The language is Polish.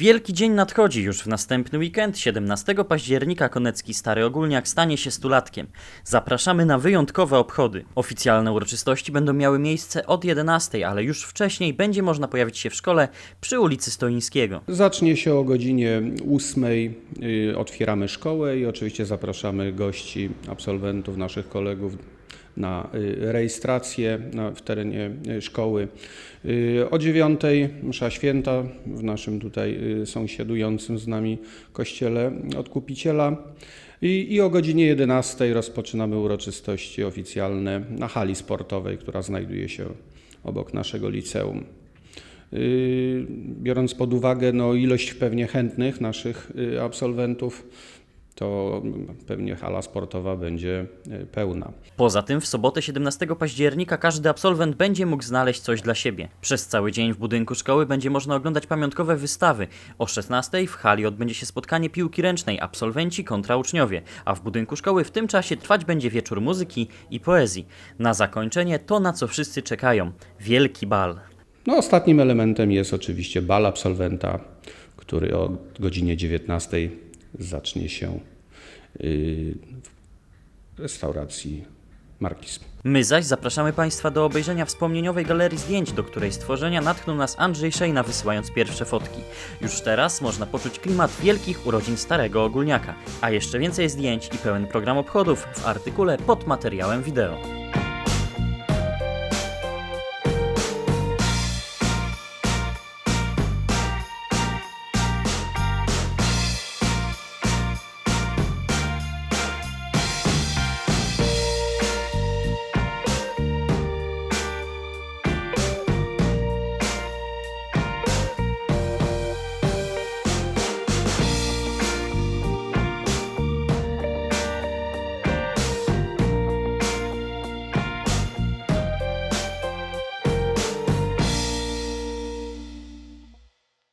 Wielki dzień nadchodzi już w następny weekend. 17 października Konecki Stary Ogólniak stanie się stulatkiem. Zapraszamy na wyjątkowe obchody. Oficjalne uroczystości będą miały miejsce od 11, ale już wcześniej będzie można pojawić się w szkole przy ulicy Stoińskiego. Zacznie się o godzinie 8. y, Otwieramy szkołę i oczywiście zapraszamy gości, absolwentów, naszych kolegów na y, rejestrację na, w terenie y, szkoły. Y, O 9 msza święta w naszym tutaj sąsiadującym z nami kościele Odkupiciela. I, I o godzinie 11 rozpoczynamy uroczystości oficjalne na hali sportowej, która znajduje się obok naszego liceum. Biorąc pod uwagę no, ilość pewnie chętnych naszych absolwentów, to pewnie hala sportowa będzie y, pełna. Poza tym w sobotę 17 października każdy absolwent będzie mógł znaleźć coś dla siebie. Przez cały dzień w budynku szkoły będzie można oglądać pamiątkowe wystawy. O 16 w hali odbędzie się spotkanie piłki ręcznej absolwenci kontra uczniowie, a w budynku szkoły w tym czasie trwać będzie wieczór muzyki i poezji. Na zakończenie to na co wszyscy czekają wielki bal. No, ostatnim elementem jest oczywiście bal absolwenta, który o godzinie 19 zacznie się y, w restauracji Markizm. My zaś zapraszamy Państwa do obejrzenia wspomnieniowej galerii zdjęć, do której stworzenia natknął nas Andrzej Szejna wysyłając pierwsze fotki. Już teraz można poczuć klimat wielkich urodzin Starego Ogólniaka, a jeszcze więcej zdjęć i pełen program obchodów w artykule pod materiałem wideo.